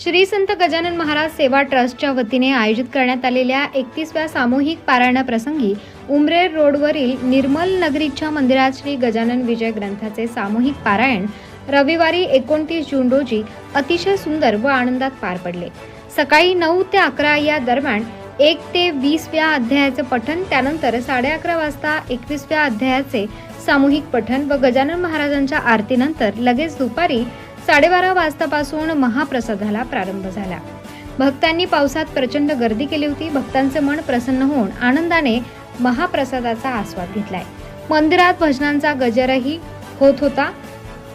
श्री संत गजानन महाराज सेवा ट्रस्टच्या वतीने आयोजित करण्यात आलेल्या एकतीसव्या सामूहिक पारायणाप्रसंगी उमरेर रोडवरील निर्मल नगरीच्या मंदिरात श्री गजानन विजय ग्रंथाचे सामूहिक पारायण रविवारी एकोणतीस जून रोजी अतिशय सुंदर व आनंदात पार पडले. सकाळी नऊ ते अकरा या दरम्यान एक ते वीसव्या अध्यायाचे पठण त्यानंतर साडे अकरा वाजता एकवीसव्या अध्यायाचे सामूहिक पठण व गजानन महाराजांच्या आरतीनंतर लगेच दुपारी साडेबारा वाजतापासून महाप्रसादाला प्रारंभ झाला. भक्तांनी पावसात प्रचंड गर्दी केली होती. भक्तांचे मन प्रसन्न होऊन आनंदाने महाप्रसादाचा आस्वाद घेतलाय. मंदिरात भजनांचा गजरही होत होता.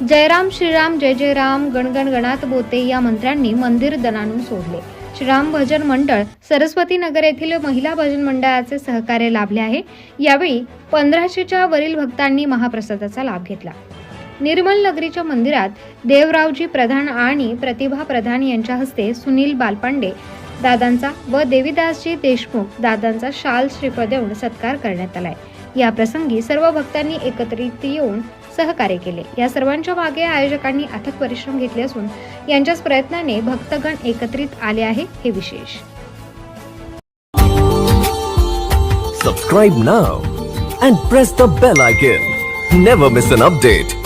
जयराम श्रीराम जय जय राम गणगण गणात बोते या मंत्र्यांनी मंदिर दणानून सोडले. श्रीराम भजन मंडळ सरस्वती नगर येथील महिला भजन मंडळाचे सहकार्य लाभले आहे. यावेळी पंधराशेच्या वरील भक्तांनी महाप्रसादाचा लाभ घेतला. निर्मल नगरीच्या मंदिरात देवरावजी प्रधान आणि प्रतिभा प्रधान यांच्या हस्ते सुनील बालपांडे दादांचा व देवीदासजी देशमुख दादांचा शाल श्रीफळ देऊन सत्कार करण्यात आलाय या प्रसंगी सर्व भक्तांनी एकत्रित येऊन सहकार्य केले या सर्वांच्या मागे आयोजकांनी अथक परिश्रम घेतले असून यांच्याच प्रयत्नाने भक्तगण एकत्रित आले आहे हे विशेष Subscribe now and press the bell icon. Never miss an update.